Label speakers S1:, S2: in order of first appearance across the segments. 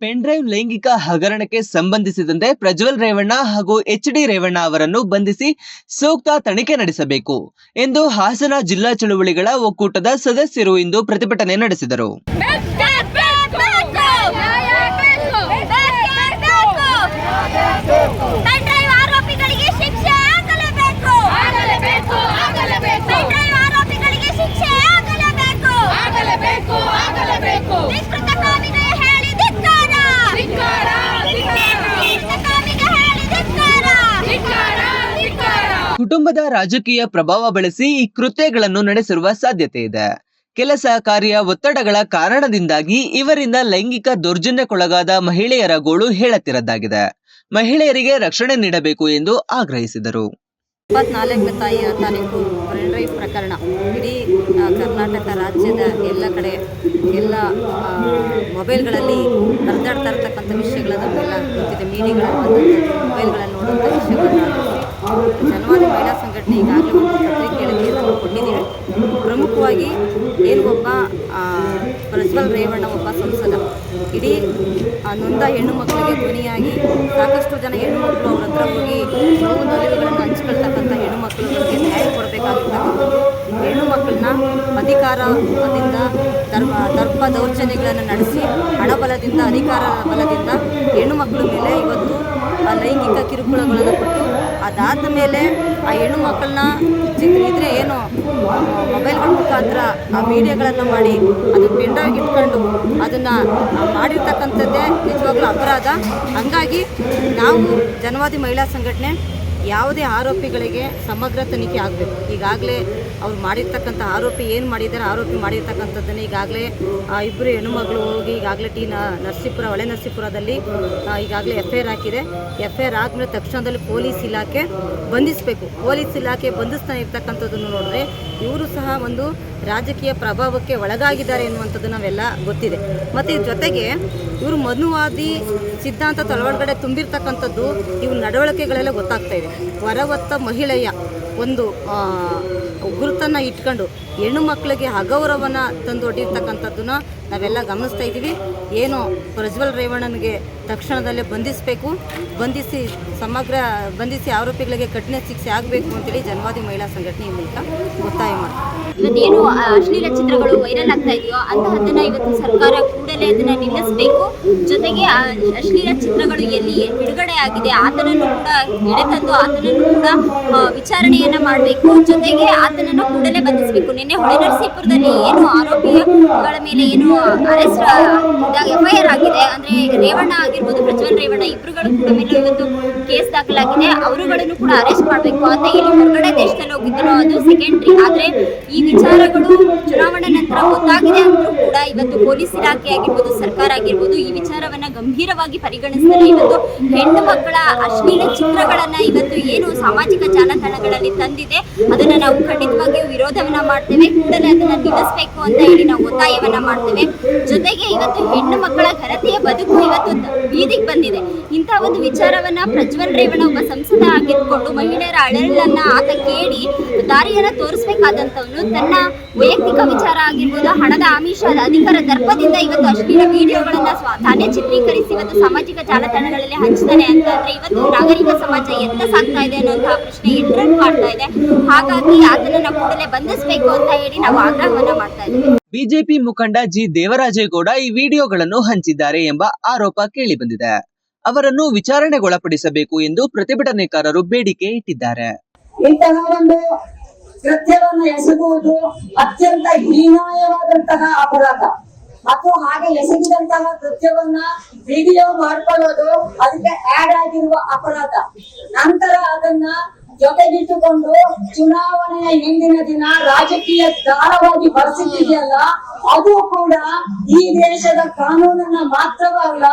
S1: Pen drive ಲೈಂಗಿಕ ಹಗರಣಕ್ಕೆ ಸಂಬಂಧಿಸಿದಂತೆ ಪ್ರಜ್ವಲ್ ರೇವಣ್ಣ ಹಾಗೂ ಎಚ್ ಡಿ ರೇವಣ್ಣ ಅವರನ್ನು ಬಂಧಿಸಿ ಸೂಕ್ತ ತನಿಖೆ ನಡೆಸಬೇಕು ಎಂದು ಹಾಸನ ಜಿಲ್ಲಾ ಚಳುವಳಿಗಳ ಒಕ್ಕೂಟದ ಸದಸ್ಯರು ಇಂದು ಪ್ರತಿಭಟನೆ ನಡೆಸಿದರು. ಕುಟುಂಬದ ರಾಜಕೀಯ ಪ್ರಭಾವ ಬಳಸಿ ಈ ಕೃತ್ಯಗಳನ್ನು ನಡೆಸಿರುವ ಸಾಧ್ಯತೆ ಇದೆ. ಕೆಲಸ ಕಾರ್ಯ ಒತ್ತಡಗಳ ಕಾರಣದಿಂದಾಗಿ ಇವರಿಂದ ಲೈಂಗಿಕ ದೌರ್ಜನ್ಯಕ್ಕೊಳಗಾದ ಮಹಿಳೆಯರ ಗೋಳು ಹೇಳತ್ತಿರದ್ದಾಗಿದೆ. ಮಹಿಳೆಯರಿಗೆ ರಕ್ಷಣೆ ನೀಡಬೇಕು ಎಂದು ಆಗ್ರಹಿಸಿದರು.
S2: ಇಪ್ಪತ್ನಾಲ್ಕನೇ ತಾಯಿಯ ತಾರೀಕು ಡ್ರೈವ್ ಪ್ರಕರಣ. ಇಡೀ ಕರ್ನಾಟಕ ರಾಜ್ಯದ ಎಲ್ಲ ಕಡೆ ಎಲ್ಲ ಮೊಬೈಲ್ಗಳಲ್ಲಿ ಹರಿದಾಡ್ತಾ ಇರ್ತಕ್ಕಂಥ ವಿಷಯಗಳನ್ನು ಗೊತ್ತಿದೆ ಬಂದಂಥ ಮೊಬೈಲ್ಗಳಲ್ಲಿ ನೋಡುವಂಥ ವಿಷಯಗಳನ್ನ ಆಧರಿಸಿ ಜನವಾದಿ ಮಹಿಳಾ ಸಂಘಟನೆ ಈಗಾಗಲೇ ಒಂದು ಪತ್ರಿಕೆ ಹೇಳಿಕೆಯನ್ನು ನಾವು ಕೊಟ್ಟಿದ್ದೀವಿ ಪ್ರಮುಖವಾಗಿ ಏನು ಒಬ್ಬ ಪ್ರಜ್ವಲ್ ರೇವಣ್ಣ ಒಬ್ಬ ಸಂಸದ. ಇಡೀ ನೊಂದ ಹೆಣ್ಣು ಮಕ್ಕಳಿಗೆ ಧ್ವನಿಯಾಗಿ ಸಾಕಷ್ಟು ಜನ ಹೆಣ್ಣು ಮಕ್ಕಳು ಅವ್ರ ಹತ್ರ ಹೋಗಿ ನೋವು ನೋವುಗಳನ್ನು ಹಂಚ್ಕೊಳ್ತಕ್ಕಂಥ ಹೆಣ್ಣು ಮಕ್ಕಳಿಗೆ ನ್ಯಾಯ ಹೆಣ್ಣು ಮಕ್ಕಳನ್ನ ಅಧಿಕಾರದಿಂದ ಧರ್ಮ, ದರ್ಪ ದೌರ್ಜನ್ಯಗಳನ್ನು ನಡೆಸಿ ಹಣಬಲದಿಂದ ಅಧಿಕಾರ ಬಲದಿಂದ ಹೆಣ್ಣು ಮಕ್ಕಳ ಮೇಲೆ ಇವತ್ತು ಲೈಂಗಿಕ ಕಿರುಕುಳಗಳನ್ನು ಕೊಟ್ಟು ಅದಾದ ಮೇಲೆ ಆ ಹೆಣ್ಣು ಮಕ್ಕಳನ್ನ ಇದ್ರೆ ಏನು ಮೊಬೈಲ್ಗಳ ಮುಖಾಂತರ ಆ ಮೀಡಿಯಾಗಳನ್ನು ಮಾಡಿ ಅದು ಪೆಂಡಾಗಿ ಇಟ್ಕೊಂಡು ಅದನ್ನು ಮಾಡಿರ್ತಕ್ಕಂಥದ್ದೇ ನಿಜವಾಗ್ಲೂ ಅಪರಾಧ. ಹಂಗಾಗಿ ನಾವು ಜನವಾದಿ ಮಹಿಳಾ ಸಂಘಟನೆ ಯಾವುದೇ ಆರೋಪಿಗಳಿಗೆ ಸಮಗ್ರ ತನಿಖೆ ಆಗಬೇಕು. ಈಗಾಗಲೇ ಅವ್ರು ಮಾಡಿರ್ತಕ್ಕಂಥ ಆರೋಪಿ ಏನು ಮಾಡಿದ್ದಾರೆ, ಆರೋಪಿ ಮಾಡಿರ್ತಕ್ಕಂಥದ್ದನ್ನು ಈಗಾಗಲೇ ಇಬ್ಬರು ಹೆಣ್ಣುಮಗಳು ಹೋಗಿ ಈಗಾಗಲೇ ಟಿ ನರಸೀಪುರ ಹೊಳೆ ನರಸೀಪುರದಲ್ಲಿ ಈಗಾಗಲೇ ಎಫ್ ಐ ಆರ್ ಹಾಕಿದೆ. ಎಫ್ ಐ ಆರ್ ಆದಮೇಲೆ ತಕ್ಷಣದಲ್ಲಿ ಪೊಲೀಸ್ ಇಲಾಖೆ ಬಂಧಿಸಬೇಕು. ಪೊಲೀಸ್ ಇಲಾಖೆ ಬಂಧಿಸ್ತಾ ಇರ್ತಕ್ಕಂಥದ್ದನ್ನು ನೋಡಿದ್ರೆ ಇವರು ಸಹ ಒಂದು ರಾಜಕೀಯ ಪ್ರಭಾವಕ್ಕೆ ಒಳಗಾಗಿದ್ದಾರೆ ಎನ್ನುವಂಥದ್ದು ನಾವೆಲ್ಲ ಗೊತ್ತಿದೆ. ಮತ್ತು ಜೊತೆಗೆ ಇವರು ಮನುವಾದಿ ಸಿದ್ಧಾಂತ ತಳವಳಗಡೆ ತುಂಬಿರ್ತಕ್ಕಂಥದ್ದು ಇವ್ರ ನಡವಳಿಕೆಗಳೆಲ್ಲ ಗೊತ್ತಾಗ್ತಾ ಇದೆ. ವರವತ್ತ ಮಹಿಳೆಯ ಒಂದು ಗುರುತನ್ನು ಇಟ್ಕೊಂಡು ಹೆಣ್ಣು ಮಕ್ಕಳಿಗೆ ಅಗೌರವನ ತಂದೊಡ್ಡಿರ್ತಕ್ಕಂಥದ್ದನ್ನ ನಾವೆಲ್ಲ ಗಮನಿಸ್ತಾ ಇದ್ದೀವಿ. ಏನು ಪ್ರಜ್ವಲ್ ರೇವಣ್ಣನಿಗೆ ತಕ್ಷಣದಲ್ಲೇ ಬಂಧಿಸಬೇಕು, ಬಂಧಿಸಿ ಸಮಗ್ರ, ಬಂಧಿಸಿ ಆರೋಪಿಗಳಿಗೆ ಕಠಿಣ ಶಿಕ್ಷೆ ಆಗಬೇಕು ಅಂತೇಳಿ ಜನವಾದಿ ಮಹಿಳಾ ಸಂಘಟನೆ ಮೂಲಕ ಒತ್ತಾಯ ಮಾಡ್ತೀವಿ
S3: ಇವತ್ತೇನು ಅಶ್ಲೀಲ ಚಿತ್ರಗಳು ವೈರಲ್ ಆಗ್ತಾ ಇದೆಯೋ ಅಂತಹದ್ದನ್ನ ಇವತ್ತು ಸರ್ಕಾರ ಕೂಡಲೇ ಅದನ್ನ ನಿಲ್ಲಿಸಬೇಕು. ಜೊತೆಗೆ ಅಶ್ಲೀಲ ಚಿತ್ರಗಳು ಎಲ್ಲಿ ಬಿಡುಗಡೆ ಆಗಿದೆ ಆತನನ್ನು ಕೂಡ ಎಳೆತಂದು ಆತನನ್ನು ಕೂಡ ವಿಚಾರಣೆಯನ್ನ ಮಾಡಬೇಕು. ಜೊತೆಗೆ ಆತನನ್ನು ಕೂಡಲೇ ಬಂಧಿಸಬೇಕು. ನಿನ್ನೆ ಹೊಳೆ ನರಸೀಪುರದಲ್ಲಿ ಏನು ಆರೋಪಿಗಳ ಮೇಲೆ ಏನು ಅರೆಸ್ಟ್ ಎಫ್ಐಆರ್ ಆಗಿದೆ. ಅಂದ್ರೆ ರೇವಣ್ಣ ಆಗಿರ್ಬೋದು, ಪ್ರಜ್ವಲ್ ರೇವಣ್ಣ ಇಬ್ಬರುಗಳು ಕೂಡ ಮೇಲೆ ಇವತ್ತು ಕೇಸ್ ದಾಖಲಾಗಿದೆ. ಅವರುಗಳನ್ನು ಕೂಡ ಅರೆಸ್ಟ್ ಮಾಡಬೇಕು. ಅಂತ ಇಲ್ಲಿ ಹೊರಗಡೆ ದೇಶದಲ್ಲಿ ಹೋಗಿದ್ರು ಅದು ಸೆಕೆಂಡ್ರಿ ಆದ್ರೆ ಈ ವಿಚಾರಗಳು ಚುನಾವಣೆ ನಂತರ ಗೊತ್ತಾಗಿದೆ ಅಂದ್ರೂ ಕೂಡ ಇವತ್ತು ಪೊಲೀಸ್ ಇಲಾಖೆ ಆಗಿರ್ಬೋದು, ಸರ್ಕಾರ ಆಗಿರ್ಬೋದು, ಈ ವಿಚಾರವನ್ನ ಗಂಭೀರವಾಗಿ ಪರಿಗಣಿಸಿದರೆ ಇವತ್ತು ಹೆಣ್ಣು ಮಕ್ಕಳ ಅಶ್ಲೀಲ ಚಿತ್ರಗಳನ್ನ ಇವತ್ತು ಏನು ಸಾಮಾಜಿಕ ಜಾಲತಾಣಗಳಲ್ಲಿ ತಂದಿದೆ, ಅದನ್ನ ನಾವು ಖಂಡಿತವಾಗಿಯೂ ವಿರೋಧವನ್ನ ಮಾಡ್ತೇವೆ. ಕೂಡಲೇ ಅದನ್ನ ನಿಲ್ಲಿಸಬೇಕು ಅಂತ ಹೇಳಿ ನಾವು ಒತ್ತಾಯವನ್ನ ಮಾಡ್ತೇವೆ. ಜೊತೆಗೆ ಇವತ್ತು ಹೆಣ್ಣು ಮಕ್ಕಳ ಘನತೆಯ ಬದುಕು ಇವತ್ತು ಬೀದಿಗೆ ಬಂದಿದೆ. ಇಂತಹ ಒಂದು ವಿಚಾರವನ್ನ ಪ್ರಜ್ವಲ್ ರೇವಣ್ಣ ಒಬ್ಬ ಸಂಸದ ಆಗಿದ್ಕೊಂಡು ಮಹಿಳೆಯರ ಅಳಲನ್ನ ಆತ ಕೇಳಿ ದಾರಿಯನ್ನ ತೋರಿಸಬೇಕಾದಂತವನು ತನ್ನ ವೈಯಕ್ತಿಕ ವಿಚಾರ ಆಗಿರ್ಬೋದು, ಹಣದ ಆಮಿಷ, ಅಧಿಕಾರ, ದರ್ಪದಿಂದ ಇವತ್ತು ಅಶ್ಲೀಲ ವಿಡಿಯೋಗಳನ್ನ ತಾನೇ ಚಿತ್ರೀಕರಿಸಿ ಇವತ್ತು ಸಾಮಾಜಿಕ ಜಾಲತಾಣಗಳಲ್ಲಿ ಹಂಚ್ತಾನೆ ಅಂತಂದ್ರೆ ಇವತ್ತು ನಾಗರಿಕ ಸಮಾಜ ಎಂತ ಸಾಕ್ತಾ ಇದೆ ಅನ್ನುವಂತಹ ಪ್ರಶ್ನೆ ಎಲ್ಲರನ್ನು ಮಾಡ್ತಾ ಇದೆ. ಹಾಗಾಗಿ ಆತನನ್ನ ಕೂಡಲೇ ಬಂಧಿಸಬೇಕು ಅಂತ ಹೇಳಿ ನಾವು ಆಗ್ರಹವನ್ನ ಮಾಡ್ತಾ ಇದ್ದೀವಿ.
S1: ಬಿಜೆಪಿ ಮುಖಂಡ ಜಿ ದೇವರಾಜೇಗೌಡ ಈ ವಿಡಿಯೋಗಳನ್ನು ಹಂಚಿದ್ದಾರೆ ಎಂಬ ಆರೋಪ ಕೇಳಿಬಂದಿದೆ. ಅವರನ್ನು ವಿಚಾರಣೆಗೊಳಪಡಿಸಬೇಕು ಎಂದು ಪ್ರತಿಭಟನೆಕಾರರು ಬೇಡಿಕೆ ಇಟ್ಟಿದ್ದಾರೆ.
S4: ಇಂತಹ ಒಂದು ಕೃತ್ಯವನ್ನು ಎಸಗುವುದು ಅತ್ಯಂತ ಹೀನಾಯವಾದಂತಹ ಅಪರಾಧ. ಮತ್ತು ಹಾಗೆ ಎಸಗಿದಂತಹ ಕೃತ್ಯವನ್ನ ವಿಡಿಯೋ ಮಾಡ್ಕೊಳ್ಳೋದು ಅದಕ್ಕೆ ಆಡ್ ಆಗಿರುವ ಅಪರಾಧ. ನಂತರ ಅದನ್ನ ಜೊತೆಗಿಟ್ಟುಕೊಂಡು ಚುನಾವಣೆಯ ಹಿಂದಿನ ದಿನ ರಾಜಕೀಯ ದಾಳವಾಗಿ ಬರ್ಸಿದ್ದೀಯಲ್ಲ ಅದು ಕೂಡ ಈ ದೇಶದ ಕಾನೂನನ್ನ ಮಾತ್ರವಲ್ಲ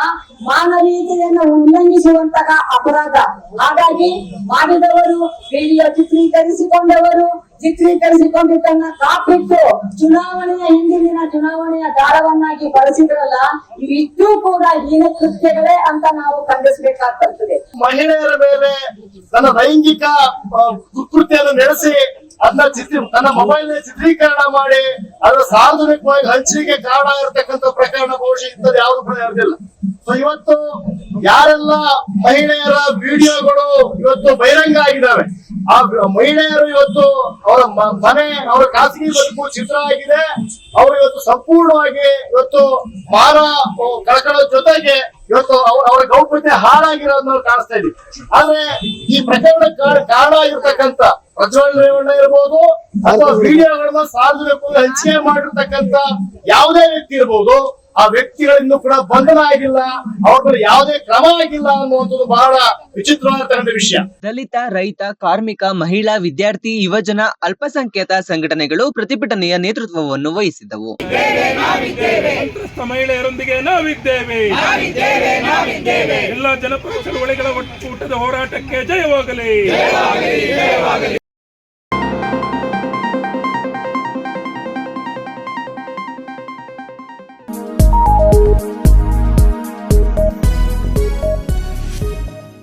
S4: ಮಾನವೀಯತೆಯನ್ನು ಉಲ್ಲಂಘಿಸುವಂತಹ ಅಪರಾಧ. ಹಾಗಾಗಿ ಮಾಡಿದವರು ವಿಡಿಯೋ ಚಿತ್ರೀಕರಿಸಿಕೊಂಡವರು, ಚಿತ್ರೀಕರಿಸಿಕೊಂಡಿದ್ದನ್ನ ಕಾಪಿಟ್ಟು ಚುನಾವಣೆಯ ಹಿಂದಿನ ಚುನಾವಣೆಯ ದಾರವನ್ನಾಗಿ ಬಳಸಿದ್ರಲ್ಲ ಇವಿಷ್ಟೂ ಕೂಡ ಹೀನ ಕೃತ್ಯಗಳೇ ಅಂತ ನಾವು ಖಂಡಿಸಬೇಕಾಗ್ತದೆ.
S5: ಮಹಿಳೆಯರ ಮೇಲೆ ತನ್ನ ಲೈಂಗಿಕ ದುಷ್ಕೃತ್ಯವನ್ನು ನಡೆಸಿ ಅದನ್ನ ಚಿತ್ರ ತನ್ನ ಮೊಬೈಲ್ ಚಿತ್ರೀಕರಣ ಮಾಡಿ, ಅದರ ಸಾರ್ವಜನಿಕವಾಗಿ ಹಂಚಿಕೆ ಕಾರಣ ಇರತಕ್ಕಂತ ಪ್ರಕರಣ ಬಹುಶಃ ಇಂಥದ್ದು ಯಾವ್ದು ಕೂಡ ಇರೋದಿಲ್ಲ ಸೊ ಇವತ್ತು ಯಾರೆಲ್ಲ ಮಹಿಳೆಯರ ವಿಡಿಯೋಗಳು ಇವತ್ತು ಬಹಿರಂಗ ಆಗಿದ್ದಾವೆ, ಆ ಮಹಿಳೆಯರು ಇವತ್ತು ಅವರ ಮನೆ, ಅವರ ಖಾಸಗಿ ಬದುಕು ಚಿತ್ರ ಆಗಿದೆ. ಅವರು ಇವತ್ತು ಸಂಪೂರ್ಣವಾಗಿ ಇವತ್ತು ಮಾರ ಕಳ್ಕೊಳ್ಳೋ ಜೊತೆಗೆ ಇವತ್ತು ಅವ್ರ ಅವರ ಗೌಪ್ಯತೆ ಹಾಳಾಗಿರೋದನ್ನ ನಾವು ಕಾಣಿಸ್ತಾ ಇದೀವಿ. ಆದ್ರೆ ಈ ಪ್ರಕರಣ ಕಾರಣ ಆಗಿರ್ತಕ್ಕಂತ ಪ್ರಜ್ವಲ್ ರೇವಣ್ಣ ಇರ್ಬೋದು ಅಥವಾ ವಿಡಿಯೋಗಳನ್ನ ಸಾರ್ವಜನಿಕವಾಗಿ ಹಂಚಿಕೆ ಮಾಡಿರ್ತಕ್ಕಂತ ಯಾವುದೇ ವ್ಯಕ್ತಿ ಇರ್ಬೋದು ಆ ವ್ಯಕ್ತಿಗಳಿಂದ ಕೂಡ ಬಂಧನ ಆಗಿಲ್ಲ ಅವ್ರ ಮೇಲೆ ಯಾವುದೇ ಕ್ರಮ ಆಗಿಲ್ಲ ಅನ್ನುವಂಥದ್ದು ಬಹಳ ವಿಚಿತ್ರವಾಗಿರ್ತಕ್ಕಂಥ ವಿಷಯ.
S1: ದಲಿತ ರೈತ ಕಾರ್ಮಿಕ ಮಹಿಳಾ ವಿದ್ಯಾರ್ಥಿ ಯುವಜನ ಅಲ್ಪಸಂಖ್ಯಾತ ಸಂಘಟನೆಗಳು ಪ್ರತಿಭಟನೆಯ ನೇತೃತ್ವವನ್ನು ವಹಿಸಿದ್ದವು.
S6: ಸಂತ್ರಸ್ತ ಮಹಿಳೆಯರೊಂದಿಗೆ ನಾವಿದ್ದೇವೆ. ಎಲ್ಲ ಜನಪರ ಚಳವಳಿಗಳ ಒಟ್ಟು ಹೋರಾಟಕ್ಕೆ ಜಯವಾಗಲಿ.